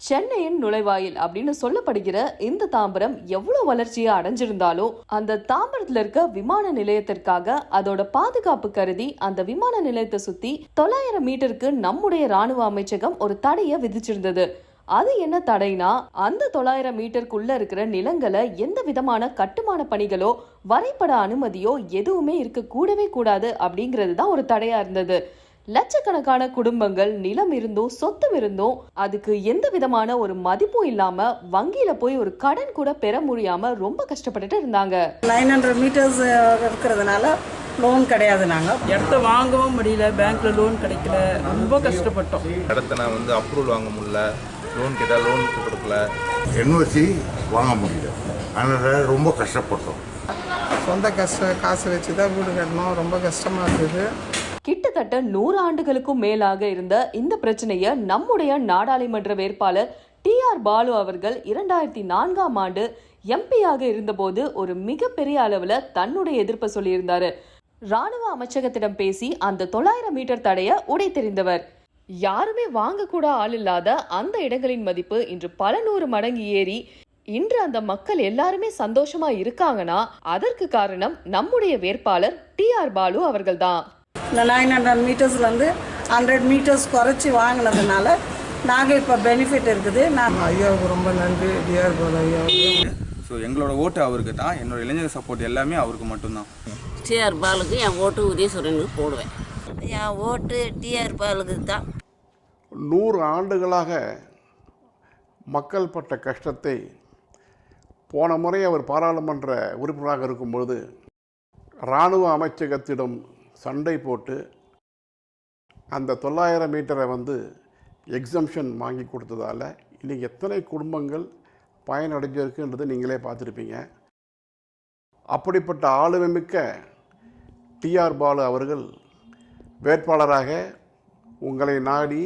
சென்னையின் நுழைவாயில் அப்படின்னு சொல்லப்படுகிற இந்த தாம்பரம் எவ்வளவு வளர்ச்சியை அடைஞ்சிருந்தாலும் அந்த தாம்பரத்துல இருக்க விமான நிலையத்திற்காக அதோட பாதுகாப்பு கருதி அந்த விமான நிலையத்தை சுத்தி தொள்ளாயிரம் மீட்டருக்கு நம்முடைய ராணுவ அமைச்சகம் ஒரு தடையை விதிச்சிருந்தது. அது என்ன தடைனா அந்த தொள்ளாயிரம் மீட்டருக்குள்ள இருக்கிற நிலங்களை எந்த விதமான கட்டுமான பணிகளோ வரைபட அனுமதியோ எதுவுமே இருக்க கூடவே கூடாது அப்படிங்கிறது தான் ஒரு தடையா இருந்தது. லட்சக்கணக்கான குடும்பங்கள் நிலம் இருந்தும் சொத்தும் இருந்தும் அதுக்கு எந்த விதமான ஒரு மதிப்பும் இல்லாம வங்கியில போய் ஒரு கடன் கூட பெற முடியாம ரொம்ப கஷ்டப்பட்டுட்டு இருந்தாங்க. நைன் ஹண்ட்ரட் மீட்டர்ஸ் இருக்கிறதுனால லோன் கிடையாது நாங்கள் இடத்த வாங்கவும் முடியல பேங்க்ல லோன் கிடைக்கல. ரொம்ப கஷ்டப்பட்டோம். இடத்த நான் வந்து அப்ரூவல் வாங்க முடியல. லோன் கேட்டால் லோன் கொடுக்கல. என்ஓசி வாங்க முடியல. அதனால் ரொம்ப கஷ்டப்பட்டோம். சொந்த கஷ்ட காசு வச்சு தான் வீடு கட்டணும். ரொம்ப கஷ்டமாக இருக்குது கிட்டத்தட்ட நூறு ஆண்டுகளுக்கும் மேலாக இருந்த இந்த பிரச்சனையை நம்முடைய நாடாளுமன்ற வேட்பாளர் டி ஆர் பாலு அவர்கள் இரண்டாயிரத்தி நான்காம் ஆண்டு எம்பியாக இருந்தபோது ஒரு மிகப்பெரிய அளவில் தன்னுடைய எதிர்ப்பை சொல்லியிருந்தாரு. ராணுவ அமைச்சகத்திடம் பேசி அந்த தொள்ளாயிரம் மீட்டர் தடைய உடைத்தெறிந்தவர். யாருமே வாங்கக்கூட ஆள் இல்லாத அந்த இடங்களின் மதிப்பு இன்று பல நூறு மடங்கு ஏறி இன்று அந்த மக்கள் எல்லாருமே சந்தோஷமா இருக்காங்கன்னா அதற்கு காரணம் நம்முடைய வேட்பாளர் டி ஆர் பாலு அவர்கள்தான். இந்த நைன் ஹண்ட்ரட் மீட்டர்ஸ்லேருந்து ஹண்ட்ரட் மீட்டர்ஸ் குறைச்சி வாங்கினதுனால நாங்கள் இப்போ பெனிஃபிட் இருக்குது. நான் ஐயாவுக்கு ரொம்ப நன்றி டிஆர் பாலு ஐயாவுக்கு ஸோ எங்களோட ஓட்டு அவருக்கு தான். என்னோட இளைஞர் சப்போர்ட் எல்லாமே அவருக்கு மட்டும்தான். டிஆர் பாலுக்கு என் ஓட்டு உதயசுரனுக்கு போடுவேன். என் ஓட்டு டிஆர் பாலுக்கு தான். நூறு ஆண்டுகளாக மக்கள் பட்ட கஷ்டத்தை போன முறை அவர் பாராளுமன்ற உறுப்பினராக இருக்கும்பொழுது இராணுவ அமைச்சகத்திடம் சண்டை போட்டு அந்த தொள்ளாயிரம் மீட்டரை வந்து எக்ஸம்ஷன் வாங்கி கொடுத்ததால் இன்றைக்கி எத்தனை குடும்பங்கள் பயனடைஞ்சிருக்குன்றது நீங்களே பார்த்துருப்பீங்க. அப்படிப்பட்ட ஆளுமை மிக்க டிஆர் பாலு அவர்கள் வேட்பாளராக உங்களை நாடி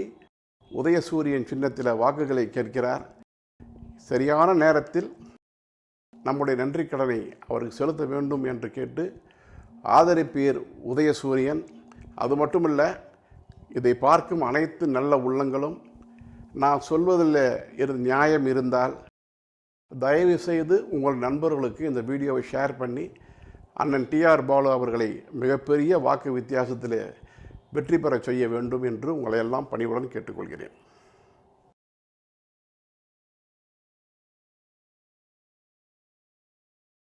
உதயசூரியன் சின்னத்தில் வாக்குகளை கேட்கிறார். சரியான நேரத்தில் நம்முடைய நன்றி கடனை அவருக்கு செலுத்த வேண்டும் என்று கேட்டு ஆதரிப்பீர் உதயசூரியன். அது மட்டுமல்ல இதை பார்க்கும் அனைத்து நல்ல உள்ளங்களும் நான் சொல்வதில் இரு நியாயம் இருந்தால் தயவு செய்து உங்கள் நண்பர்களுக்கு இந்த வீடியோவை ஷேர் பண்ணி அண்ணன் டிஆர் பாலு அவர்களை மிகப்பெரிய வாக்கு வித்தியாசத்தில் வெற்றி பெறச் செய்ய வேண்டும் என்று உங்களை எல்லாம் பணிவுடன் கேட்டுக்கொள்கிறேன்.